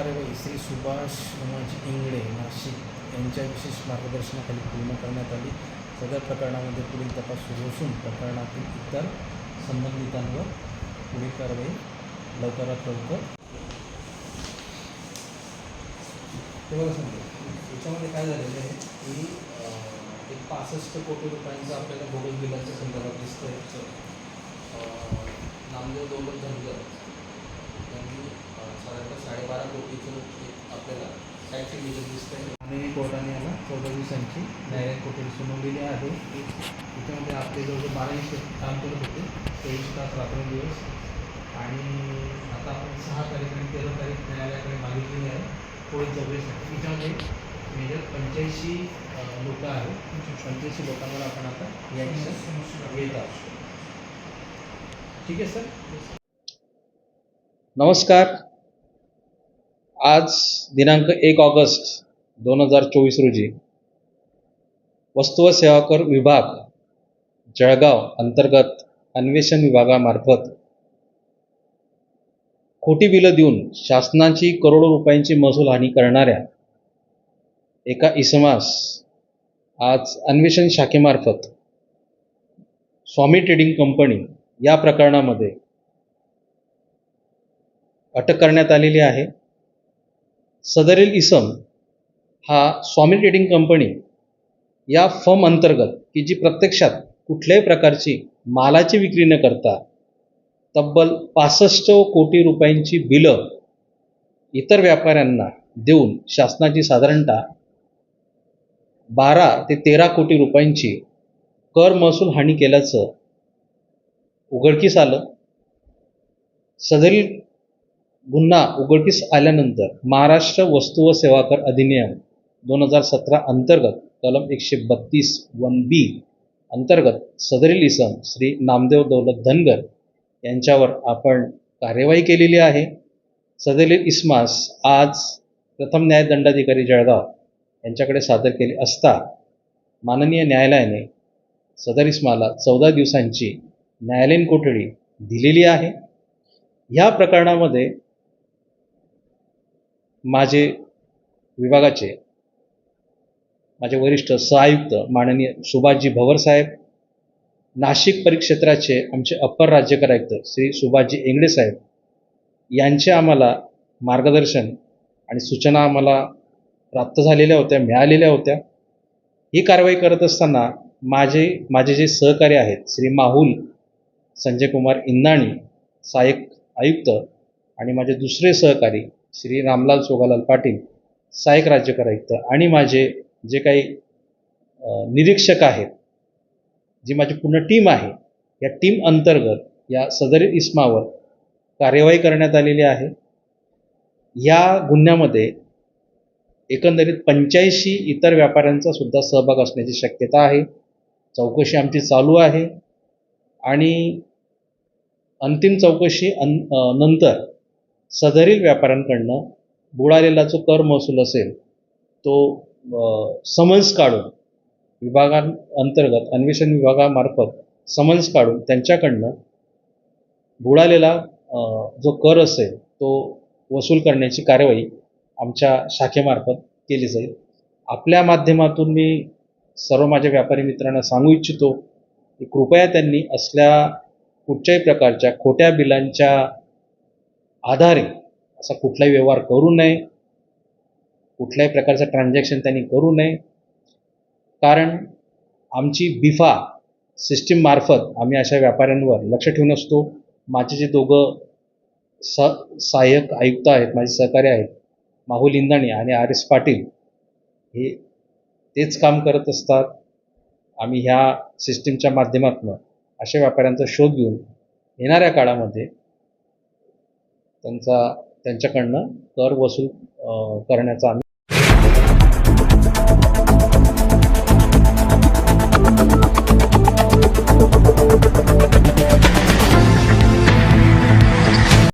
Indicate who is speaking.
Speaker 1: कार्यवाही श्री सुभाष उमाजी इंगळे नाशिक यांच्या विशेष मार्गदर्शनाखाली पूर्ण करण्यात आली. सदर प्रकरणामध्ये पुढील तपास सुरू असून प्रकरणातील इतर संबंधितांवर पुढील कारवाई लवकरात लवकर ते सांगतो. याच्यामध्ये काय झालेलं आहे की एक पासष्ट कोटी रुपयांचं आपल्याला भूगोल बिलाच्या संदर्भात दिसतं आहे नामदेव दोन धनगर साधारणतः साडेबारा कोटीचं एक आपल्याला टॅक्सी बिल दिसतं आहे आणि कोर्टाने याला चौदा दिवसांची न्यायालयीन कोठडी सुनावलेली आहे त्याच्यामध्ये आपले जवळजवळ बारा काम करत होते तास रात्रंदिवस आणि आता आपण सहा तारीख आणि तेरा तारीख न्यायालयाकडे मागितलेली आहे पुढील चौकशीसाठी त्याच्यामध्ये मेजर पंच्याऐंशी लोक आहेत पंच्याऐंशी लोकांवर आपण आता रिॲक्शन घेत आहोत ठीक आहे सर?
Speaker 2: नमस्कार। आज दिनांक एक ऑगस्ट दोन हजार चोवीस रोजी वस्तू व सेवा कर विभाग जळगाव अंतर्गत अन्वेषण विभागामार्फत खोटी बिलं देऊन शासनाची करोडो रुपयांची महसूल हानी करणाऱ्या एका इसमास आज अन्वेषण शाखेमार्फत स्वामी ट्रेडिंग कंपनी या प्रकरणामध्ये अटक करण्यात आलेली आहे. सदरील इसम हा स्वामी ट्रेडिंग कंपनी या फर्म अंतर्गत की जी प्रत्यक्षात कुठल्याही प्रकारची मालाची विक्री न करता तब्बल पासष्ट कोटी रुपयांची बिलं इतर व्यापाऱ्यांना देऊन शासनाची साधारणतः बारा ते तेरा कोटी रुपयांची कर महसूल हानी केल्याचं उघडकीस आलं. सदरील गुन्हा उघडकीस आल्यानंतर महाराष्ट्र वस्तू व सेवा कर अधिनियम दोन हजार सतरा अंतर्गत कलम एकशे बत्तीस वन बी अंतर्गत सदरील इसम श्री नामदेव दौलत धनगर यांच्यावर आपण कार्यवाही केलेली आहे. सदरील इस्मास आज प्रथम न्याय दंडाधिकारी जळगाव यांच्याकडे सादर केले असता माननीय न्यायालयाने सदर इस्माला चौदा दिवसांची न्यायालयीन कोठडी दिलेली आहे. ह्या प्रकरणामध्ये माझे विभागाचे माझे वरिष्ठ सहआयुक्त माननीय सुभाषजी भवर साहेब नाशिक परिक्षेत्राचे आमचे अप्पर राज्यकर आयुक्त श्री सुभाषजी एंगडे साहेब यांचे आम्हाला मार्गदर्शन आणि सूचना आम्हाला प्राप्त झालेल्या होत्या मिळालेल्या होत्या. ही कारवाई करत असताना माझे माझे जे सहकारी आहेत श्री माहुल संजय कुमार इंदाणी सहाय्यक आयुक्त आणि माझे दुसरे सहकारी श्री रामलाल सोगालाल पाटील सहाय्यक राज्यकर आयुक्त आणि माझे जे काही निरीक्षक आहेत जी माझी पूर्ण टीम आहे या टीम अंतर्गत या सदरील इस्मावर कार्यवाही करण्यात आलेली आहे. या गुन्ह्यामध्ये एकंदरीत पंच्याऐंशी इतर व्यापाऱ्यांचा सुद्धा सहभाग असण्याची शक्यता आहे. चौकशी आमची चालू आहे. आणि अंतिम चौकशी अन नंतर सदरील व्यापाऱ्यांकडनं बुडालेला जो कर महसूल असेल तो समन्स काढून विभागांतर्गत अन्वेषण विभागामार्फत समन्स काढून त्यांच्याकडनं बुडालेला जो कर असेल तो वसूल करण्याची कार्यवाही आमच्या शाखेमार्फत केली जाईल. आपल्या माध्यमातून मी सर्व माझ्या व्यापारी मित्रांना सांगू इच्छितो की कृपया त्यांनी असल्या कुठच्याही प्रकारच्या खोट्या बिलांच्या आधारे असा कुठलाही व्यवहार करू नये. कुठल्याही प्रकारचं ट्रान्झॅक्शन त्यांनी करू नये. कारण आमची बिफा सिस्टीममार्फत आम्ही अशा व्यापाऱ्यांवर लक्ष ठेवून असतो. माझे जे दोघं स सहाय्यक आयुक्त आहेत माझे सहकारी आहेत माहुल इंदाणी आणि आर एस पाटील हे तेच काम करत असतात. आम्ही ह्या सिस्टीमच्या माध्यमातून अशा व्यापाऱ्यांचा शोध घेऊन येणाऱ्या काळामध्ये त्यांचा त्यांच्याकडनं कर वसूल करण्याचा आम्ही